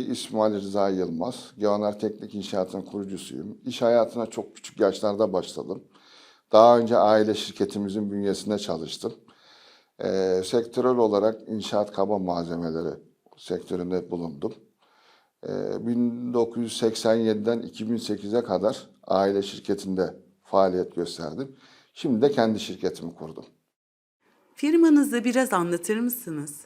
İsmail Rıza Yılmaz, Geonar Teknik İnşaat'ın kurucusuyum. İş hayatına çok küçük yaşlarda başladım. Daha önce aile şirketimizin bünyesinde çalıştım. Ee, sektörel olarak inşaat kaba malzemeleri sektöründe bulundum. Ee, 1987'den 2008'e kadar aile şirketinde faaliyet gösterdim. Şimdi de kendi şirketimi kurdum. Firmanızı biraz anlatır mısınız?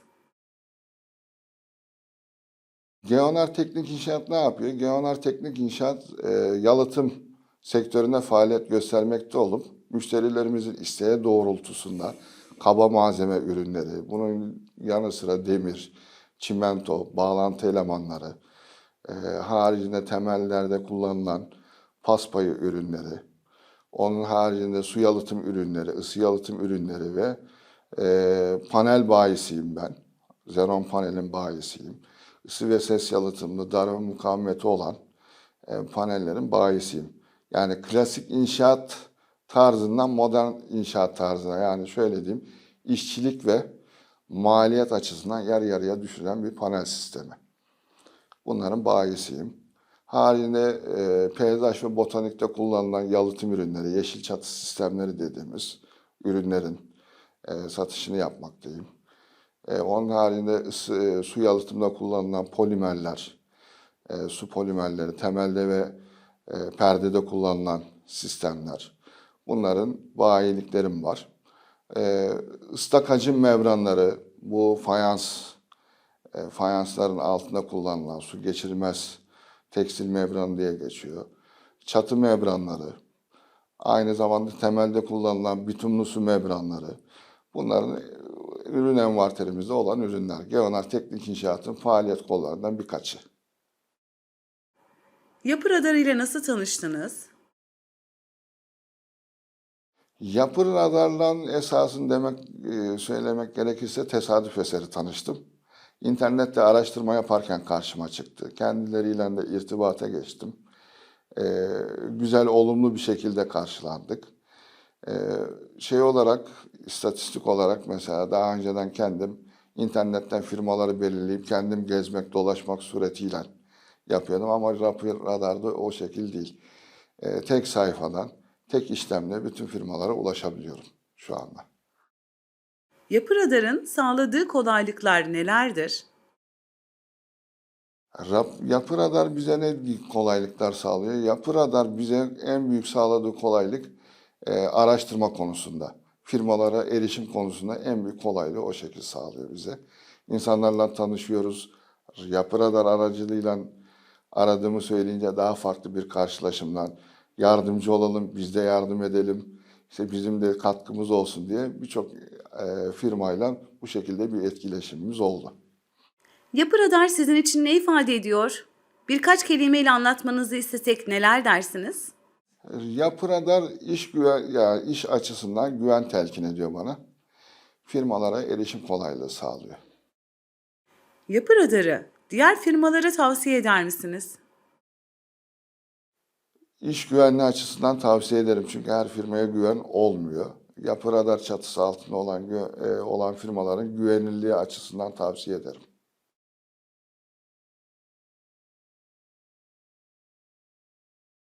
Geonar Teknik İnşaat ne yapıyor? Geonar Teknik İnşaat e, yalıtım sektöründe faaliyet göstermekte olup müşterilerimizin isteği doğrultusunda kaba malzeme ürünleri, bunun yanı sıra demir, çimento, bağlantı elemanları, e, haricinde temellerde kullanılan paspayı ürünleri, onun haricinde su yalıtım ürünleri, ısı yalıtım ürünleri ve e, panel bayisiyim ben. Xenon panelin bayisiyim. Isı ve ses yalıtımlı, darbe mukavemeti olan e, panellerin bayisiyim. Yani klasik inşaat tarzından modern inşaat tarzına yani şöyle diyeyim işçilik ve maliyet açısından yarı yarıya düşüren bir panel sistemi. Bunların bayisiyim. Haricinde e, peyzaj ve botanikte kullanılan yalıtım ürünleri, yeşil çatı sistemleri dediğimiz ürünlerin e, satışını yapmaktayım. E, onun haricinde e, su yalıtımında kullanılan polimerler, e, su polimerleri, temelde ve e, perdede kullanılan sistemler. Bunların bayiliklerim var. E, hacim membranları, bu fayans, fayansların altında kullanılan su geçirmez tekstil membranı diye geçiyor. Çatı membranları, aynı zamanda temelde kullanılan bitumlu su membranları. Bunların ürün envanterimizde olan ürünler. Geonar Teknik İnşaat'ın faaliyet kollarından birkaçı. Yapı radarı ile nasıl tanıştınız? Yapı radarlan esasın demek e, söylemek gerekirse tesadüf eseri tanıştım. İnternette araştırma yaparken karşıma çıktı. Kendileriyle de irtibata geçtim. E, güzel, olumlu bir şekilde karşılandık. E, şey olarak, istatistik olarak mesela daha önceden kendim internetten firmaları belirleyip kendim gezmek, dolaşmak suretiyle yapıyordum. Ama Radar'da o şekil değil. E, tek sayfadan, tek işlemle bütün firmalara ulaşabiliyorum şu anda. Yapı radarın sağladığı kolaylıklar nelerdir? Rap- Yapı Radar bize ne kolaylıklar sağlıyor? Yapı Radar bize en büyük sağladığı kolaylık e, araştırma konusunda. Firmalara erişim konusunda en büyük kolaylığı o şekilde sağlıyor bize. İnsanlarla tanışıyoruz. Yapı Radar aracılığıyla aradığımı söyleyince daha farklı bir karşılaşımdan yardımcı olalım, biz de yardım edelim, işte bizim de katkımız olsun diye birçok e, firmayla bu şekilde bir etkileşimimiz oldu. Yapı radar sizin için ne ifade ediyor? Birkaç kelimeyle anlatmanızı istesek neler dersiniz? Yapı Radar iş güven, ya iş açısından güven telkin ediyor bana. Firmalara erişim kolaylığı sağlıyor. Yapı radarı diğer firmalara tavsiye eder misiniz? İş güvenliği açısından tavsiye ederim çünkü her firmaya güven olmuyor. Yapı Radar çatısı altında olan e, olan firmaların güvenilirliği açısından tavsiye ederim.